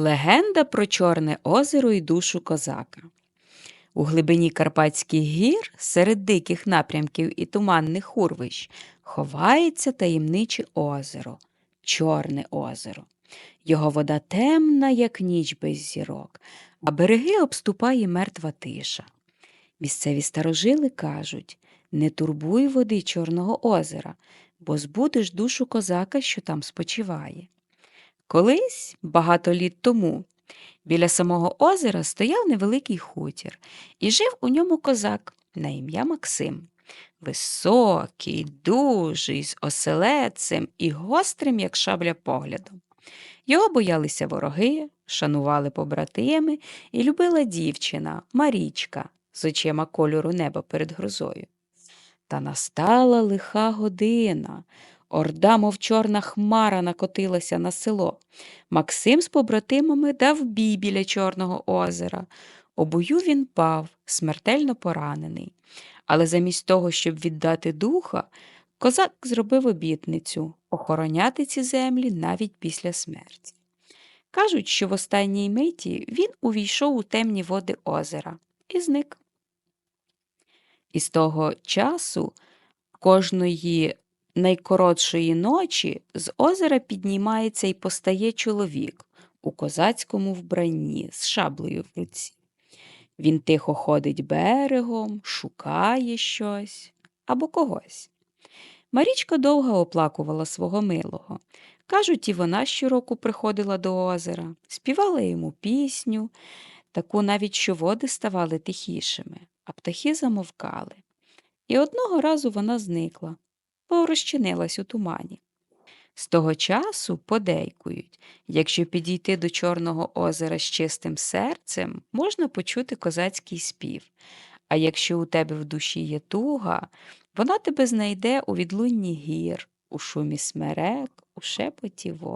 Легенда про Чорне озеро і душу козака. У глибині Карпатських гір, серед диких напрямків і туманних урвищ, ховається таємниче озеро, Чорне озеро. Його вода темна, як ніч без зірок, а береги обступає мертва тиша. Місцеві старожили кажуть не турбуй води Чорного озера, бо збудеш душу козака, що там спочиває. Колись, багато літ тому, біля самого озера стояв невеликий хутір, і жив у ньому козак на ім'я Максим. Високий, дужий, з оселедцем і гострим, як шабля поглядом. Його боялися вороги, шанували побратими і любила дівчина Марічка з очима кольору неба перед грозою. Та настала лиха година. Орда, мов чорна хмара, накотилася на село. Максим з побратимами дав бій біля Чорного озера. У бою він пав, смертельно поранений. Але замість того, щоб віддати духа, козак зробив обітницю охороняти ці землі навіть після смерті. Кажуть, що в останній миті він увійшов у темні води озера і зник. І з того часу кожної найкоротшої ночі з озера піднімається і постає чоловік у козацькому вбранні з шаблею в руці. Він тихо ходить берегом, шукає щось або когось. Марічка довго оплакувала свого милого. Кажуть, і вона щороку приходила до озера, співала йому пісню, таку навіть що води ставали тихішими, а птахи замовкали. І одного разу вона зникла, бо розчинилась у тумані. З того часу подейкують, якщо підійти до Чорного озера з чистим серцем, можна почути козацький спів. А якщо у тебе в душі є туга, вона тебе знайде у відлунні гір, у шумі смерек, у шепоті вод.